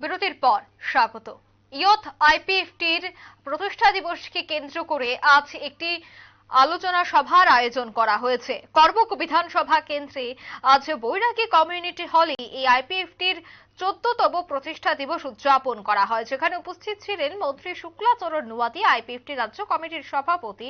বিরতির পর স্বাগত। ইয়থ আইপিএফটির প্রতিষ্ঠা দিবসকে কেন্দ্র করে আজ একটি আলোচনা সভার আয়োজন করা হয়েছে। করবুক বিধানসভা কেন্দ্রে আজ বৈরাগী কমিউনিটি হলে এই আইপিএফটির চোদ্দতম প্রতিষ্ঠা দিবস উদযাপন করা হয়। যেখানে উপস্থিত ছিলেন মন্ত্রী শুক্লাচরণ নুয়াদি, আইপিএফটি রাজ্য কমিটির সভাপতি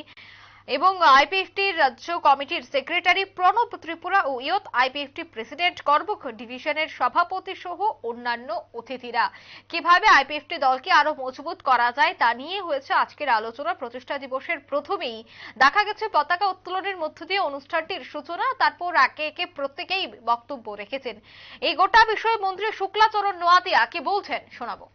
এবং আইপিএফটির রাজ্য কমিটির সেক্রেটারি প্রণব ত্রিপুরা ও ইয়ত আইপিএফটি প্রেসিডেন্ট করবুক ডিভিশনের সভাপতি সহ অন্যান্য অতিথিরা। কীভাবে আইপিএফটি দলকে আরও মজবুত করা যায় তা নিয়ে হয়েছে আজকের আলোচনা। প্রতিষ্ঠা দিবসের প্রথমেই দেখা গেছে পতাকা উত্তোলনের মধ্য দিয়ে অনুষ্ঠানটির সূচনা। তারপর একে একে প্রত্যেকেই বক্তব্য রেখেছেন। এই গোটা বিষয়ে মন্ত্রী শুক্লাচরণ নোয়াতিয়া কি বলছেন শোনাবো।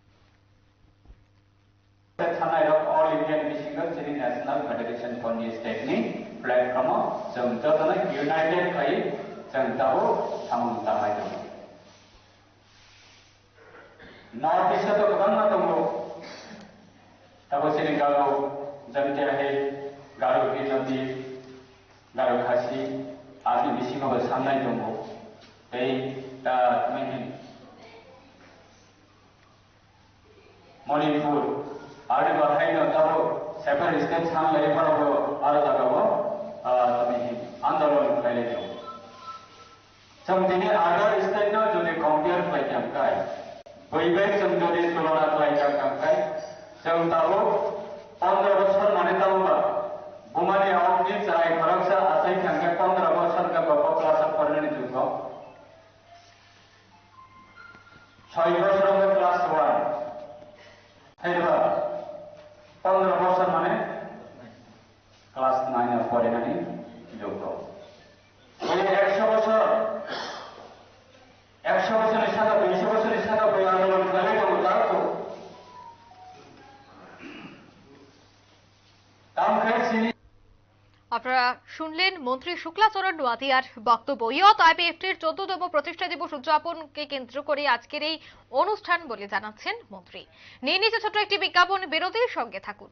थानायाव अल इन्डियान मिसिंगल जेरै नेसनेल फेडारेसन फन्डनि स्टेटनि प्लेटफर्माव जों जतनै इउनाइटेड खायै जों दाबो थामोन दामाय दङ नर्थ इस्टआथ' गोबां दङ दाबो जेरै गारो जन्थियाहै गारो बिनदि गारो खासि आरो मिसिङावबो साननाय दङ बै दा माने Manipur already got high no taro sefer isten sang lai paro bo aro daga bo tumi andolon kaile jo cham dine agar isten no jodi compare kai jam kai বৈবাহিক চম যদি তুলনা খাই যাম কাম খাই চম তাও পনেরো বছর মানে তাও বা বুমানি অগ্নি চাই খরকসা আসাই খাঙ্গে পনেরো বছর কা বাপ ক্লাস পরিণতি যুগ ছয় বছর ক্লাস ওয়ান ফেরবা ক্লাস নাইনে পড়ে নানি যোগ্য ওই একশো বছর, একশো বছরের সাথে, দুইশো বছরের সাথে বই আন্দোলন করে কোনো তার আপনারা শুনলেন মন্ত্রী শুক্লাচরণ নোয়াদিয়ার বক্তব্য। ইয়ত আইপিএফটির চোদ্দতম প্রতিষ্ঠা দিবস উদযাপনকে কেন্দ্র করে আজকের এই অনুষ্ঠান বলে জানাচ্ছেন মন্ত্রী। নিয়ে নিচে ছোট্ট একটি বিজ্ঞাপন, বিরতির সঙ্গে থাকুন।